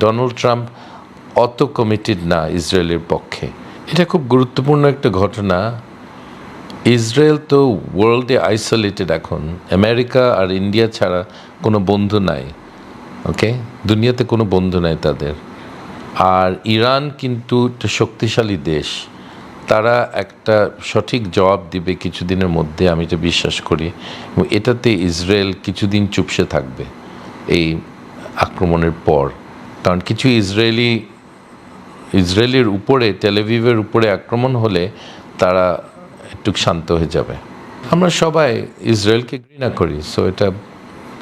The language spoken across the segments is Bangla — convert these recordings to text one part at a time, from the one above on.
ডোনাল্ড ট্রাম্প অত কমিটেড না ইসরায়েলের পক্ষে। এটা খুব গুরুত্বপূর্ণ একটা ঘটনা। ইসরায়েল তো ওয়ার্ল্ডে আইসোলেটেড এখন। আমেরিকা আর ইন্ডিয়া ছাড়া কোনো বন্ধু নাই, ওকে? দুনিয়াতে কোনো বন্ধু নাই তাদের। আর ইরান কিন্তু একটা শক্তিশালী দেশ। তারা একটা সঠিক জবাব দিবে কিছুদিনের মধ্যে, আমি এটা বিশ্বাস করি। এবং এটাতে ইসরায়েল কিছুদিন চুপসে থাকবে এই আক্রমণের পর। কারণ কিছু ইসরায়েলি ইসরায়েলের উপরে টেলিভিভের উপরে আক্রমণ হলে তারা একটু শান্ত হয়ে যাবে। আমরা সবাই ইসরায়েলকে ঘৃণা করি সো এটা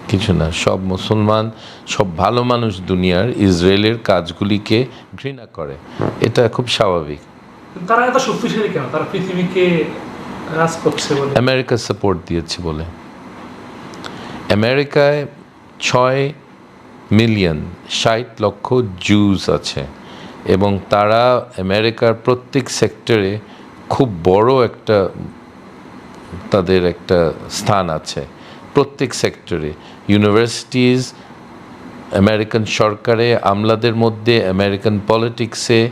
কিছু না। সব মুসলমান সব ভালো মানুষ দুনিয়ার ইসরায়েলের কাজগুলিকে ঘৃণা করে। এটা খুব স্বাভাবিক। তারা এত শক্তিশালী কেন? তারা পৃথিবীকে রাজ করছে বলে। আমেরিকা সাপোর্ট দিয়েছে বলে। আমেরিকায় ছয় মিলিয়ন, ষাট লক্ষ জুজ আছে। এবং তারা আমেরিকার প্রত্যেক সেক্টরে খুব বড় একটা তাদের একটা স্থান আছে। প্রত্যেক সেক্টরে ইউনিভার্সিটিজ আমেরিকান সরকারে, আমলাদের মধ্যে আমেরিকান পলিটিক্সে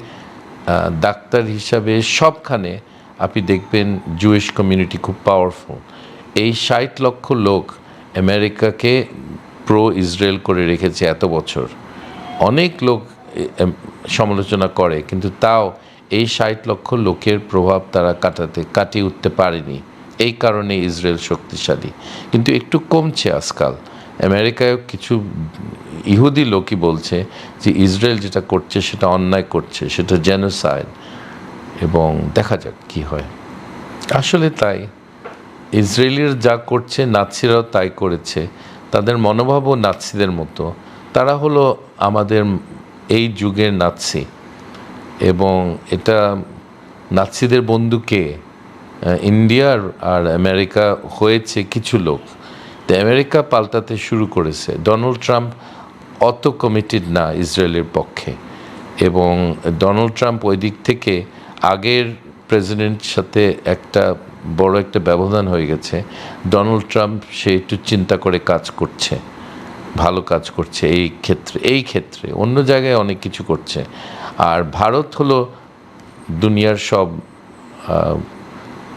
ডাক্তার হিসাবে সবখানে আপনি দেখবেন জুয়েশ কমিউনিটি খুব পাওয়ারফুল এই ষাট লক্ষ লোক আমেরিকাকে প্রো ইসরায়েল করে রেখেছে এত বছর। অনেক লোক সমালোচনা করে, কিন্তু তাও এই ষাট লক্ষ লোকের প্রভাব তারা কাটাতে, কাটিয়ে উঠতে পারেনি। এই কারণে ইসরায়েল শক্তিশালী। কিন্তু একটু কমছে আজকাল। আমেরিকায় কিছু ইহুদি লোকই বলছে যে ইসরায়েল যেটা করছে সেটা অন্যায় করছে, সেটা জেনোসাইড এবং দেখা যাক কি হয়। আসলে তাই। ইসরায়েলির যা করছে, নাৎসিরাও তাই করেছে। তাদের মনোভাবও নাৎসিদের মতো। তারা হলো আমাদের এই যুগের নাৎসি। এবং এটা নাৎসিদের বন্ধুকে ইন্ডিয়ার আর আমেরিকা হয়েছে কিছু লোক। তো আমেরিকা পাল্টাতে শুরু করেছে। ডোনাল্ড ট্রাম্প অত কমিটেড না ইসরায়েলের পক্ষে। এবং ডোনাল্ড ট্রাম্প ওই দিক থেকে আগের প্রেসিডেন্ট সাথে একটা বড় একটা ব্যবধান হয়ে গেছে। ডোনাল্ড ট্রাম্প, সে একটু চিন্তা করে কাজ করছে, ভালো কাজ করছে এই ক্ষেত্রে এই ক্ষেত্রে। অন্য জায়গায় অনেক কিছু করছে। আর ভারত হলো দুনিয়ার সব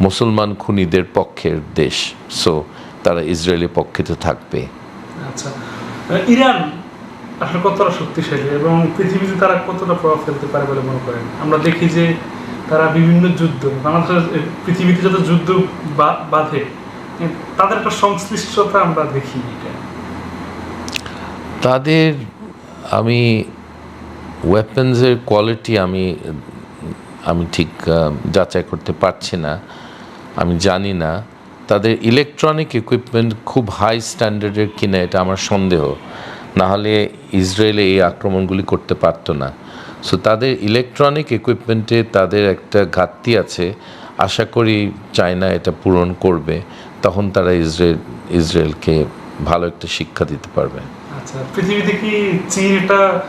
মুসলমান খুনিদের পক্ষের দেশ। সো তারা ইসরায়েলের পক্ষে তো থাকবে। আচ্ছা ইরান আসলে কতটা শক্তিশালী এবং পৃথিবীতে তারা কতটা প্রভাব ফেলতে পারে বলে মনে করেন? আমরা দেখি যে তারা বিভিন্ন যুদ্ধ বাংলাদেশের পৃথিবীতে যত যুদ্ধ বাধে তাদের একটা সংশ্লিষ্টতা আমরা দেখি এটা। তাদের, আমি ওয়েপন্সের কোয়ালিটি আমি আমি ঠিক যাচাই করতে পারছি না, আমি জানি না। তাদের ইলেকট্রনিক ইকুইপমেন্ট খুব হাই স্ট্যান্ডার্ডের কিনা এটা আমার সন্দেহ। নাহলে ইসরায়েলে এই আক্রমণগুলি করতে পারতো না। সো তাদের ইলেকট্রনিক ইকুইপমেন্টে তাদের একটা ঘাটতি আছে। আশা করি চায়না এটা পূরণ করবে। তখন তারা ইসরায়েল ইসরায়েলকে ভালো একটা শিক্ষা দিতে পারবে। আচ্ছা পৃথিবীতে কি চীন এটা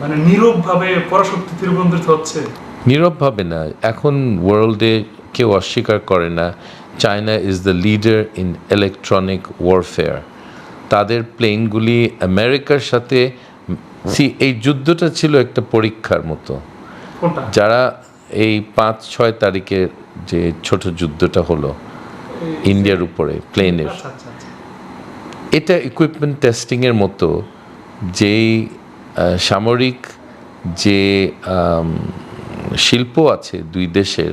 মানে নীরবভাবে পরাশক্তিতে রূপান্তরিত হচ্ছে? নীরবভাবে না। এখন ওয়ার্ল্ডে কেউ অস্বীকার করে না China is the leader in electronic warfare তাদের প্লেনগুলি আমেরিকার সাথে সি এই যুদ্ধটা ছিল একটা পরীক্ষার মতো। যারা এই পাঁচ ছয় তারিখের যে ছোট যুদ্ধটা হলো ইন্ডিয়ার উপরে প্লেনের আচ্ছা আচ্ছা আচ্ছা। এটা ইকুইপমেন্ট টেস্টিংয়ের মতো যেই সামরিক যে শিল্প আছে দুই দেশের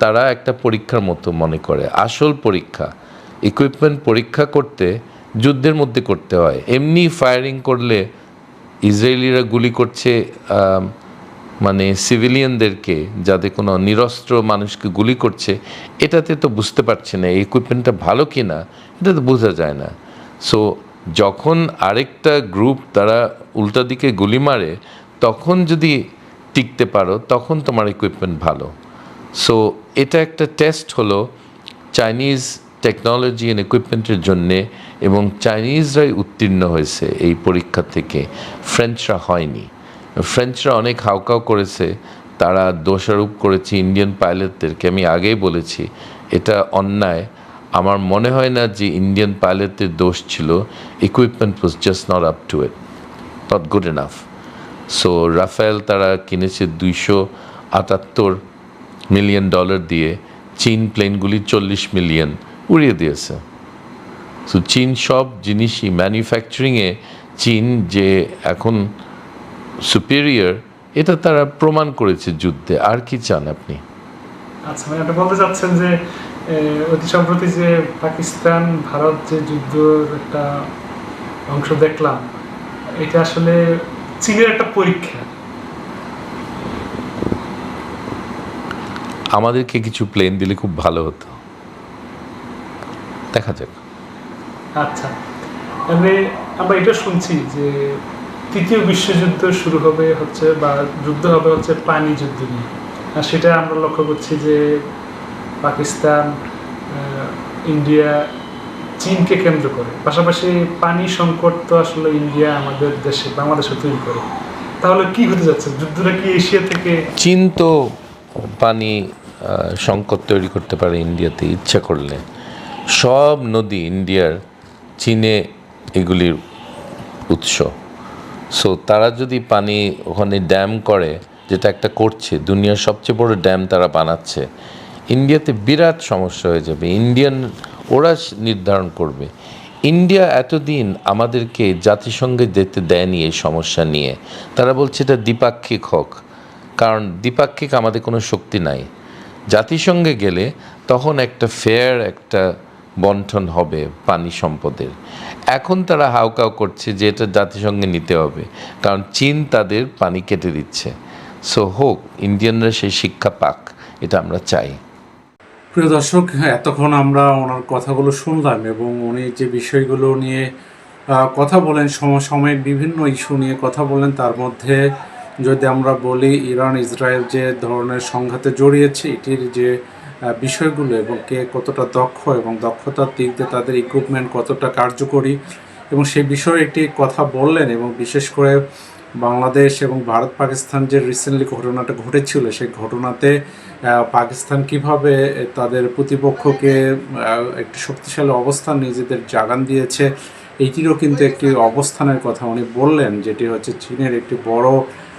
তারা একটা পরীক্ষার মতো মনে করে। আসল পরীক্ষা ইকুইপমেন্ট পরীক্ষা করতে যুদ্ধের মধ্যে করতে হয়। এমনি ফায়ারিং করলে ইসরায়েলিরা গুলি করছে মানে সিভিলিয়ানদেরকে যাদের কোনো নিরস্ত্র মানুষকে গুলি করছে, এটাতে তো বুঝতে পারছে না এই ইকুইপমেন্টটা ভালো কি না এটা তো বোঝা যায় না। সো যখন আরেকটা গ্রুপ তারা উল্টা দিকে গুলি মারে, তখন যদি টিকতে পারো, তখন তোমার ইকুইপমেন্ট ভালো। সো এটা একটা টেস্ট হলো চাইনিজ টেকনোলজি অ্যান্ড ইকুইপমেন্টের জন্যে এবং চাইনিজরাই উত্তীর্ণ হয়েছে এই পরীক্ষা থেকে। ফ্রেঞ্চরা হয়নি। ফ্রেঞ্চরা অনেক হাউকাউ করেছে। তারা দোষারোপ করেছে ইন্ডিয়ান পাইলটদেরকে আমি আগেই বলেছি, এটা অন্যায়। আমার মনে হয় না যে ইন্ডিয়ান পাইলটদের দোষ ছিল। Equipment was just not up to it not good enough so Rafale তারা কিনেছে দুইশো আটাত্তর মিলিয়ন ডলার দিয়ে। চীন প্লেনগুলি চল্লিশ মিলিয়ন উড়িয়ে দিয়েছে। তো চীন সব জিনিসই ম্যানুফ্যাকচারিংয়ে চীন যে এখন সুপিরিয়র এটা তারা প্রমাণ করেছে যুদ্ধে। আর কি চান আপনি? আচ্ছা মানে আপনি বলতে চাচ্ছেন যে অতি সম্প্রতি যে পাকিস্তান ভারত যে যুদ্ধর একটা অংশ দেখলাম এটা আসলে চীনের একটা পরীক্ষা। আমাদেরকে কিছু প্লেন দিলে খুব ভালো হতো। দেখা যাক। আচ্ছা। মানে আমরা এটা শুনছি যে তৃতীয় বিশ্বযুদ্ধ শুরু হবে হচ্ছে বা যুদ্ধ হবে হচ্ছে পানি যুদ্ধ নিয়ে। আর সেটা আমরা লক্ষ্য করছি যে পাকিস্তান ইন্ডিয়া চীনকে কেন্দ্র করে। পাশাপাশি পানি সংকট তো আসলে ইন্ডিয়া আমাদের দেশে বাংলাদেশে তৈরি করে। তাহলে কি হতে যাচ্ছে? যুদ্ধটা কি এশিয়া থেকে চীন তো পানি সংকট তৈরি করতে পারে ইন্ডিয়াতে ইচ্ছা করলে। সব নদী ইন্ডিয়ার চীনে এগুলির উৎস। সো তারা যদি পানি ওখানে ড্যাম করে, যেটা একটা করছে, দুনিয়ার সবচেয়ে বড় ড্যাম তারা বানাচ্ছে, ইন্ডিয়াতে বিরাট সমস্যা হয়ে যাবে। ইন্ডিয়ান, ওরা নির্ধারণ করবে। ইন্ডিয়া এতদিন আমাদেরকে জাতিসংঘে যেতে দেয়নি এই সমস্যা নিয়ে। তারা বলছে এটা দ্বিপাক্ষিক হোক, কারণ দ্বিপাক্ষিক আমাদের কোনো শক্তি নাই। জাতিসংঘে গেলে তখন একটা ফেয়ার একটা বন্টন হবে পানি সম্পদের। এখন তারা হাউকাউ করছে যে এটা জাতিসংঘে নিতে হবে কারণ চীন তাদের পানি কেটে দিচ্ছে। সো হোক ইন্ডিয়ানরা সেই শিক্ষা পাক এটা আমরা চাই। প্রিয় দর্শক হ্যাঁ, এতক্ষণ আমরা ওনার কথাগুলো শুনলাম এবং উনি যে বিষয়গুলো নিয়ে কথা বলেন সমসাময়িক বিভিন্ন ইস্যু নিয়ে কথা বলেন তার মধ্যে যদি আমরা বলি ইরান ইসরায়েল যে ধরনের সংঘাতে জড়িয়েছে এটির যে বিষয়গুলো এবং কে কতটা দক্ষ এবং দক্ষতার দিক দিয়ে তাদের ইকুইপমেন্ট কতটা কার্যকরী এবং সেই বিষয়ে একটি কথা বললেন এবং বিশেষ করে বাংলাদেশ এবং ভারত পাকিস্তান যে রিসেন্টলি ঘটনাটা ঘটেছিল, সেই ঘটনাতে পাকিস্তান কীভাবে তাদের প্রতিপক্ষকে একটি শক্তিশালী অবস্থান নিজেদের জাগান দিয়েছে এইটিরও কিন্তু একটি অবস্থানের কথা উনি বললেন, যেটি হচ্ছে চীনের একটি বড়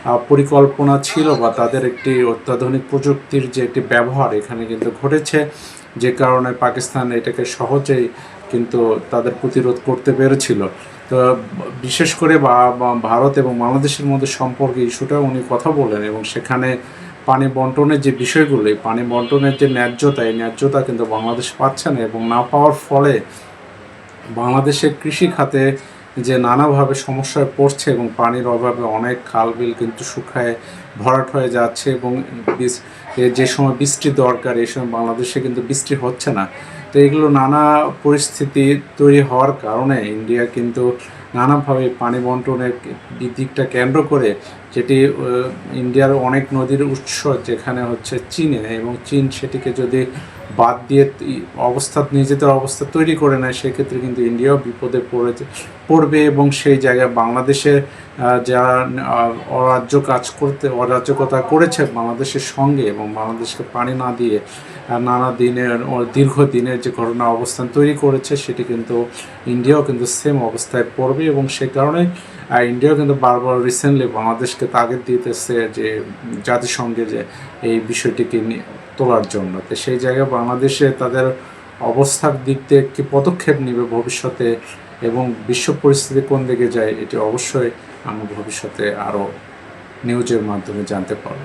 পরিকল্পনা ছিল বা তাদের একটি অত্যাধুনিক প্রযুক্তির যে একটি ব্যবহার এখানে কিন্তু ঘটেছে, যে কারণে পাকিস্তান এটাকে সহজেই কিন্তু তাদের প্রতিরোধ করতে পেরেছিল। তো বিশেষ করে বা- ভারত এবং বাংলাদেশের মধ্যে সম্পর্কে ইস্যুটা উনি কথা বলেন এবং সেখানে পানি বন্টনের যে বিষয়গুলো, এই পানি বন্টনের যে ন্যায্যতা, এই ন্যায্যতা কিন্তু বাংলাদেশ পাচ্ছে না এবং না পাওয়ার ফলে বাংলাদেশের কৃষি খাতে যে নানাভাবে সমস্যায় পড়ছে এবং পানির অভাবে অনেক খাল বিল কিন্তু শুকায়, ভরাট হয়ে যাচ্ছে এবং যে সময় বৃষ্টি দরকার এই সময় বাংলাদেশে কিন্তু বৃষ্টি হচ্ছে না। তো এগুলো নানা পরিস্থিতি তৈরি হওয়ার কারণে ইন্ডিয়া কিন্তু নানাভাবে পানি বন্টনের দিকটা কেন্দ্র করে, যেটি ইন্ডিয়ার অনেক নদীর উৎস যেখানে হচ্ছে চীনে এবং চীন সেটিকে যদি বাদ দিয়ে অবস্থা, নিজেদের অবস্থা তৈরি করে নেয়, সেক্ষেত্রে কিন্তু ইন্ডিয়াও বিপদে পড়েছে, পড়বে এবং সেই জায়গায় বাংলাদেশে যারা অরাজ্য কাজ করতে অরাজ্যকতা করেছে বাংলাদেশের সঙ্গে এবং বাংলাদেশকে পানি না দিয়ে নানা দিনের দীর্ঘ দিনের যে ঘটনা অবস্থান তৈরি করেছে, সেটি কিন্তু ইন্ডিয়াও কিন্তু সেম অবস্থায় পড়বে এবং সে কারণে ইন্ডিয়াও কিন্তু বারবার রিসেন্টলি বাংলাদেশকে তাগিদ দিতেছে যে, জাতিসংঘে যে এই বিষয়টিকে নিয়ে তোলার জন্য। তো সেই জায়গায় বাংলাদেশে তাদের অবস্থার দিক থেকে কি পদক্ষেপ নেবে ভবিষ্যতে এবং বিশ্ব পরিস্থিতি কোন দিকে যায়, এটি অবশ্যই আমরা ভবিষ্যতে আরও নিউজের মাধ্যমে জানতে পারব।